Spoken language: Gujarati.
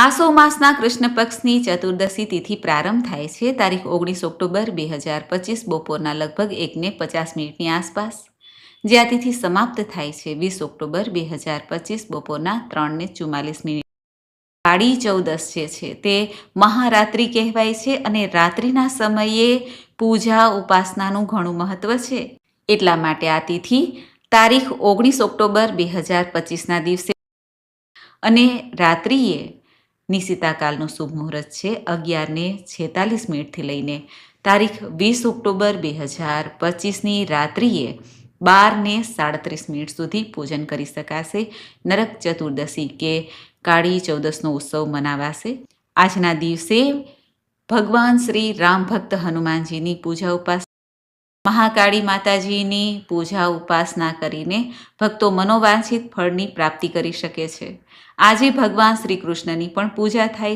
આસો માસના કૃષ્ણ પક્ષની ચતુર્દશી તિથિ પ્રારંભ થાય છે. તારીખ ઓગણીસ ઓક્ટોબર બે હજાર પચીસ બપોરના લગભગ એકને પચાસ મિનિટની આસપાસ. જે આ તિથિ સમાપ્ત થાય છે વીસ ઓક્ટોબર બે હજાર પચીસ બપોરના ત્રણને ચુમ્માલીસ મિનિટ. કાળી ચૌદસ જે છે તે મહારાત્રિ કહેવાય છે અને રાત્રિના સમયે પૂજા ઉપાસનાનું ઘણું મહત્વ છે. એટલા માટે આ તિથિ તારીખ ઓગણીસ ઓક્ટોબર બે હજાર પચીસના દિવસે. અને રાત્રિએ નિશિતાકાલનું શુભ મુહૂર્ત છે અગિયારને છેતાલીસ મિનિટથી લઈને તારીખ વીસ ઓક્ટોબર બે હજાર પચીસની રાત્રિએ બારને સાડત્રીસ મિનિટ સુધી પૂજન કરી શકાશે. નરક ચતુર્દશી કે કાળી ચૌદસનો ઉત્સવ મનાવાશે. આજના દિવસે ભગવાન શ્રી રામ ભક્ત હનુમાનજીની પૂજા ઉપાસના મહાકાળી માતાજીની પૂજા ઉપાસના કરીને ભક્તો મનોવાંછિત ફળની પ્રાપ્તિ કરી શકે છે. આજે ભગવાન શ્રી કૃષ્ણની પણ પૂજા થાય